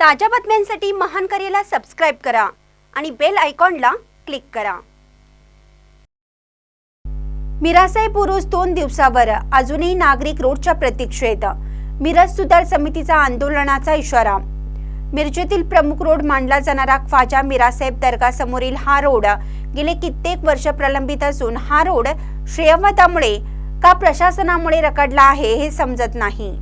ताज्या बातम्यांसाठी महान करेला सबस्क्राईब करा आणि बेल आयकॉनला क्लिक करा. मिरासाहेब पुरुष दोन दिवसावर अजूनही नागरिक रोडच्या प्रतीक्षेत. मिरज सुधार समितीचा आंदोलनाचा इशारा. मिरजेतील प्रमुख रोड मानला जाणारा ख्वाजा मिरासाहेब दर्गा समोरील हा रोड गेले कित्येक वर्ष प्रलंबित असून हा रोड श्रेयवतामुळे का प्रशासनामुळे रखडला आहे हे समजत नाही.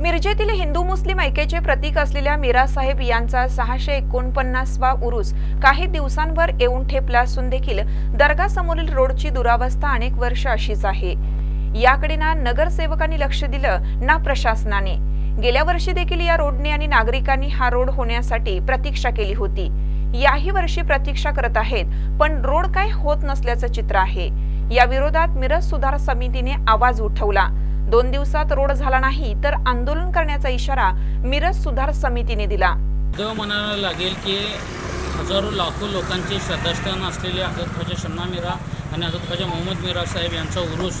मिरजेतील हिंदू मुस्लिम ऐक्याचे प्रतीक असलेल्या मीरा साहेब यांचा सहाशे एकोणपन्नासवा उरूस काही दिवसांवर येऊन ठेपला असून देखील दर्गासमोरील रोडची दुरावस्था अनेक वर्ष अशीच आहे. याकडे ना नगरसेवकांनी लक्ष दिलं ना प्रशासनाने. गेल्या वर्षी देखील या रोडने आणि नागरिकांनी हा रोड होण्यासाठी प्रतीक्षा केली होती. याही वर्षी प्रतीक्षा करत आहेत पण रोड काय होत नसल्याचं चित्र आहे. या विरोधात मिरज सुधार समितीने आवाज उठवला. दोन दिवसात रोड झाला नाही तर आंदोलन करण्याचा इशारा मिरज सुधार समितीने दिला. देव म्हणायला लागेल की हजारो लाखो लोकांचे श्रद्धास्थान असलेले हजरत ख्वाजा शन्ना मिरा आणि हजरत ख्वाजा मोहम्मद मिरा साहेब यांचा उरूस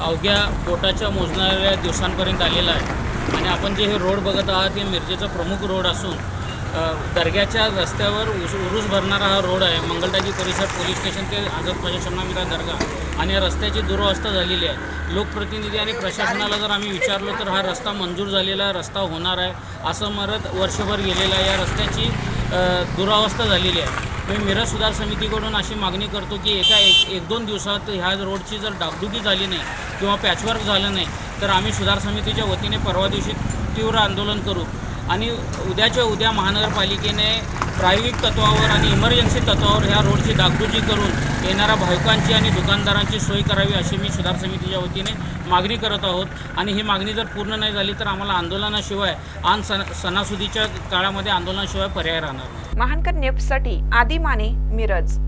अवघ्या पोटाच्या मोजणाऱ्या दिवसांपर्यंत आलेला आहे. आणि आपण जे हे रोड बघत आहात हे मिरजेचा प्रमुख रोड असून दर्ग्याच्या रस्त्यावर उस उरूस भरणारा हा रोड आहे. मंगलटाजी परिसर पोलीस स्टेशन ते आझाद ख्वाजा दर्गा आणि या रस्त्याची दुरवस्था झालेली आहे. लोकप्रतिनिधी आणि प्रशासनाला जर आम्ही विचारलो तर हा रस्ता मंजूर झालेला रस्ता होणार आहे असं मरत वर्षभर गेलेला आहे. या रस्त्याची दुरावस्था झालेली आहे. मी मिरज सुधार समितीकडून अशी मागणी करतो की एका एक एक दोन दिवसात ह्या रोडची जर डागडुगी झाली नाही किंवा पॅचवर्क झालं नाही तर आम्ही सुधार समितीच्या वतीने परवा दिवशी तीव्र आंदोलन करू. आणि उद्याच्या उद्या महानगरपालिकेने प्रायोगिक तत्वावर आणि इमर्जन्सी तत्वावर ह्या रोडची डागडुजी करून येणाऱ्या भाविकांची आणि दुकानदारांची सोय करावी अशी मी सुधार समितीच्या वतीने मागणी करत आहोत. आणि ही मागणी जर पूर्ण नाही झाली तर आम्हाला आंदोलनाशिवाय आन सण सणासुदीच्या काळामध्ये आंदोलनाशिवाय पर्याय राहणार महानकर नेफ्टसाठी आदी माने मिरज.